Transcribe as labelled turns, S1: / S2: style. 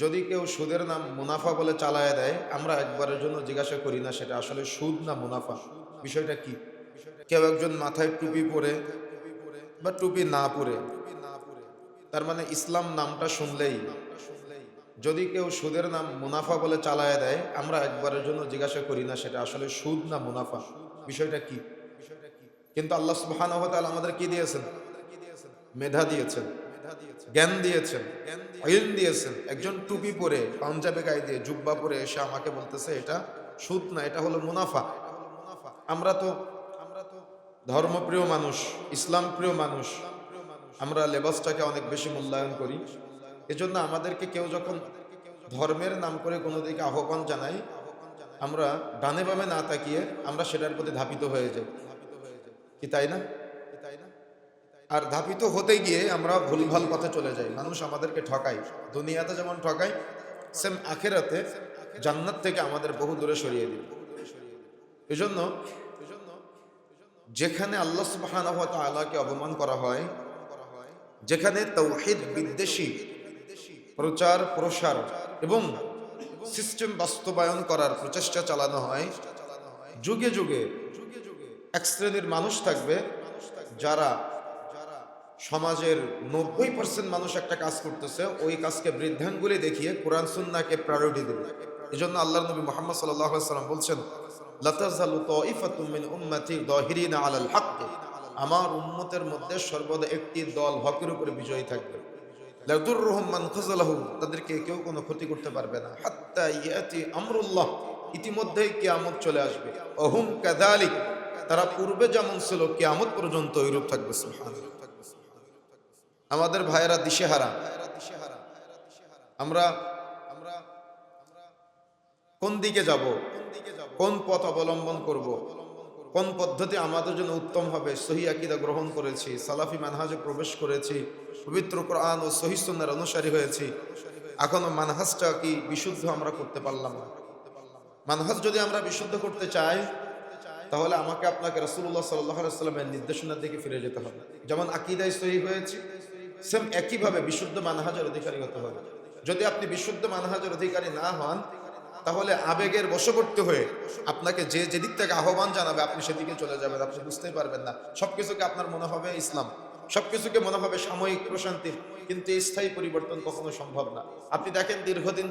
S1: যদি কেউ সুদের নাম মুনাফা বলে চালায় দেয়, আমরা একবারের জন্য জিজ্ঞাসা করি না সেটা আসলে সুদ না মুনাফা। বিষয়টা কি? কেউ একজন মাথায় টুপি পরে বা টুপি না পরে, তার মানে ইসলাম নামটা শুনলেই, যদি কেউ সুদের নাম মুনাফা বলে চালায় দেয়, আমরা একবারের জন্য জিজ্ঞাসা করি না সেটা আসলে সুদ না মুনাফা। বিষয়টা কি? কিন্তু আল্লাহ তাআলা আমাদের কি দিয়েছেন? মেধা দিয়েছেন। জ্ঞান দিয়েছেন ইলম দিয়েছেন। একজন টুপি পরে, পাঞ্জাবে গায়ে দিয়ে জুব্বা পরে এসে আমাকে বলতেছে, এটা সুদ না, এটা হলো মুনাফা। আমরা তো আমরা তো ধর্মপ্রিয় মানুষ ইসলাম প্রিয় মানুষ, আমরা লেবাসটাকে অনেক বেশি মূল্যায়ন করি। এজন্য আমাদেরকে কেউ যখন ধর্মের নাম করে কোনো দিকে আহ্বান জানাই আমরা ডানে বামে না তাকিয়ে আমরা সেটার প্রতি ধাপিত হয়ে যাই। কি, তাই না? আর ধাপিত হতে গিয়ে আমরা ভুলভাল পথে চলে যাই। মানুষ আমাদেরকে ঠকায়। দুনিয়াতে যেমন ঠকায়, সেম আখেরাতে জান্নাত থেকে আমাদের বহু দূরে সরিয়ে দিল এই জন্য যেখানে আল্লাহ তাআলাকে অপমান করা হয়, যেখানে তৌহিদ বিদ্বেষী প্রচার, প্রসার এবং সিস্টেম বাস্তবায়ন করার প্রচেষ্টা চালানো হয়, যুগে যুগে এক শ্রেণির মানুষ থাকবে যারা সমাজের নব্বই পার্সেন্ট মানুষ একটা কাজ করতেছে, ওই কাজকে বৃদ্ধাঙ্গুলি দেখিয়ে কোরআন সুন্নাকে প্রায়োরিটি দেবে এই জন্য আল্লাহ নবী মোহাম্মদ সাল্লাম বলছেন আমার উম্মতের মধ্যে সর্বদা একটি দল হকের উপরে বিজয়ী থাকবে। লাদুররুহুম মান খাযালাহু তাদেরকে কেউ কোনো ক্ষতি করতে পারবে না। হাত্তা ইয়াতি আমরুল্লাহ, ইতিমধ্যেই কিয়ামত চলে আসবে। অহুম কাযালিক, তারা পূর্বে যেমন ছিল, কেয়ামত পর্যন্ত ওইরূপ থাকবে, সুবহানাল্লাহ। আমাদের ভাইয়েরা দিশেহারা। আমরা আমরা কোন দিকে যাব? কোন পথ অবলম্বন করব? কোন পদ্ধতি আমাদের জন্য উত্তম হবে? সহি আকিদা গ্রহণ করেছি, সালাফি মানহাজে প্রবেশ করেছি, পবিত্র কোরআন ও সহি সুন্নার অনুসারী হয়েছি। এখনও মানহাজটা কি বিশুদ্ধ আমরা করতে পারলাম না। মানহাজ যদি আমরা বিশুদ্ধ করতে চাই, তাহলে আমাকে আপনাকে রসুল্লাহ সাল্লাহ সাল্লামের নির্দেশনার দিকে ফিরে যেতে হবে। যেমন আকিদায় সহি হয়েছে সেম একইভাবে বিশুদ্ধ মানহাজের অধিকারী হতে হবে। যদি আপনি বিশুদ্ধ মানহাজের অধিকারী না হন, তাহলে আবেগের বশবর্তী হয়ে আপনাকে যে যেদিক থেকে আহ্বান জানাবে, আপনি সেদিকে চলে যাবেন, আপনি বুঝতেই পারবেন না। সবকিছুকে আপনার মনে হবে ইসলাম, সবকিছুকে মনে হবে সাময়িক প্রশান্তির কিন্তু স্থায়ী পরিবর্তন কখনো সম্ভব না। আপনি দেখেন দীর্ঘদিন